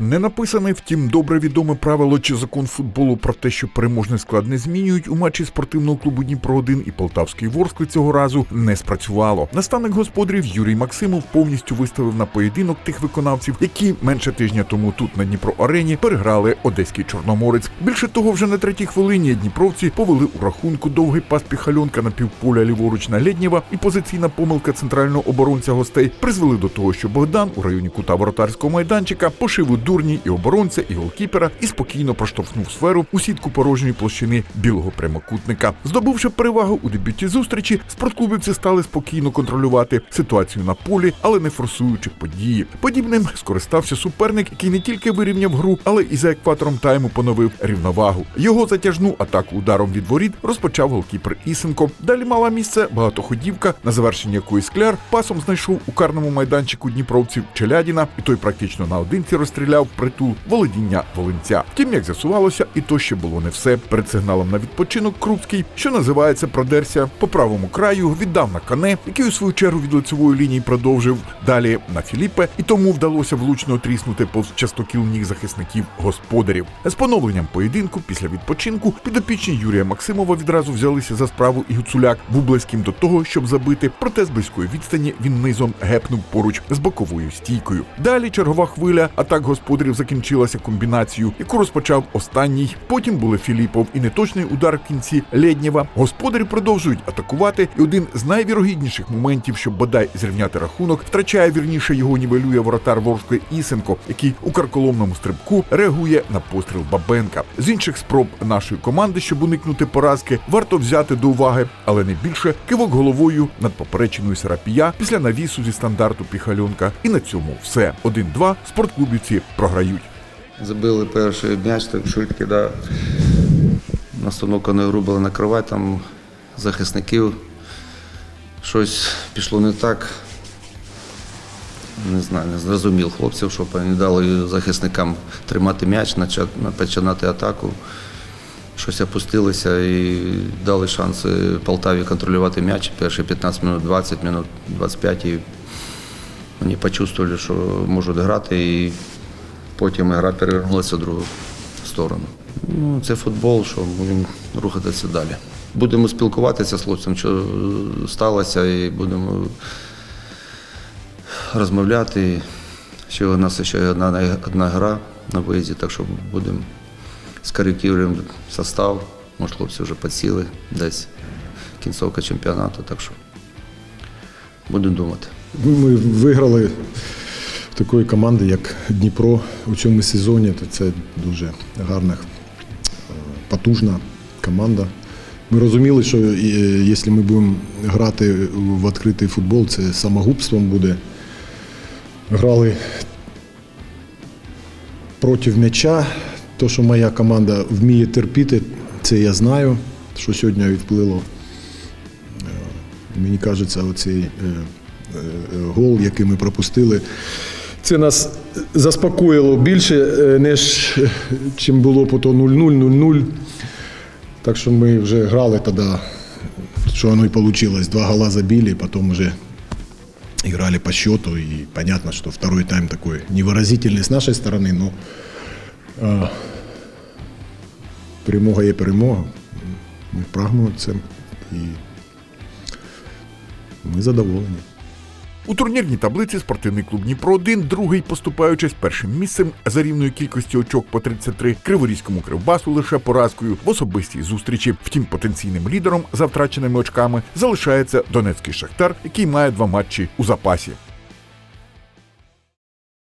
Не написане, втім, добре відоме правило чи закон футболу про те, що переможний склад не змінюють у матчі спортивного клубу Дніпро 1 і Полтавський Ворскли цього разу не спрацювало. Наставник господарів Юрій Максимов повністю виставив на поєдинок тих виконавців, які менше тижня тому тут на Дніпро Арені переграли одеський чорноморець. Більше того, вже на третій хвилині дніпровці повели у рахунку довгий пас піхальонка на півполя ліворуч на Леднєва і позиційна помилка центрального оборонця гостей призвели до того, що Богдан у районі кута воротарського майданчика пошив у дурні і оборонця, і голкіпера і спокійно проштовхнув сферу у сітку порожньої площини білого прямокутника. Здобувши перевагу у дебюті зустрічі, спортклубівці стали спокійно контролювати ситуацію на полі, але не форсуючи події. Подібним скористався суперник, який не тільки вирівняв гру, але і за екватором тайму поновив рівновагу. Його затяжну атаку ударом від воріт розпочав голкіпер Ісенко. Далі мала місце багатоходівка, на завершення якої скляр пасом знайшов у карному майданчику дніпровців Челядіна, і той практично наодинці розстріляв притул володіння волинця. Втім, як з'ясувалося, і то ще було не все. Перед сигналом на відпочинок Крупський, що називається, продерся по правому краю, віддав на кане, який у свою чергу від лицевої лінії продовжив далі на Філіппе, і тому вдалося влучно тріснути повз частокіл ніг захисників господарів. З поновленням поєдинку після відпочинку підопічні Юрія Максимова відразу взялися за справу і Гуцуляк був близьким до того, щоб забити, проте з близької відстані він низом гепнув поруч з боковою стійкою. Далі чергова хвиля атак господарів закінчилася комбінацією, яку розпочав останній. Потім були Філіпов і неточний удар в кінці Леднєва. Господарі продовжують атакувати, і один з найвірогідніших моментів, щоб бодай зрівняти рахунок, втрачає вірніше його нівелює воротар Ворскли Ісенко, який у карколомному стрибку реагує на постріл Бабенка. З інших спроб нашої команди, щоб уникнути поразки, варто взяти до уваги, але не більше кивок головою над поперечиною Сарапія після навісу зі стандарту Піхальонка. І на цьому все. 1-2 спортклубівці програють. Забили перший м'яч, так швидкий, да. Настановка не грубила накривати там захисників. Щось пішло не так. Не знаю, не зрозумів хлопців, щоб вони дали захисникам тримати м'яч, починати атаку. Щось опустилося і дали шанси Полтаві контролювати м'яч. Перші 15 минут, 20 минут, 25. І вони почувствовали, що можуть грати. І Потім гра перевернулася в другу сторону. Ну, це футбол, що будемо рухатися далі. Будемо спілкуватися з хлопцем, що сталося, і будемо розмовляти. Ще у нас ще одна, одна гра на виїзді, так що будемо скоректуємо состав. Може, хлопці вже підсіли десь кінцовка чемпіонату, так що будемо думати. Ми виграли такої команди, як Дніпро у цьому сезоні. То це дуже гарна, е, потужна команда. Ми розуміли, що е, якщо ми будемо грати в відкритий футбол, це самогубством буде. Грали проти м'яча. То, що моя команда вміє терпіти, це я знаю, що сьогодні відплило Мені кажеться, оцей е, е, гол, який ми пропустили, це нас заспокоїло більше, е, ніж е, чим було по то 0-0, 0-0. Так що ми вже грали тоді, що воно і вийшло. Два гола забили, потім вже играли по счету. И понятно, что второй тайм такой невыразительный с нашей стороны, но а, перемога є перемога. Ми прагнемо це і ми задоволені. У турнірній таблиці спортивний клуб Дніпро 1 другий, поступаючись першим місцем за рівною кількістю очок по 33, Криворізькому кривбасу лише поразкою в особистій зустрічі. Втім, потенційним лідером за втраченими очками залишається Донецький Шахтар, який має два матчі у запасі.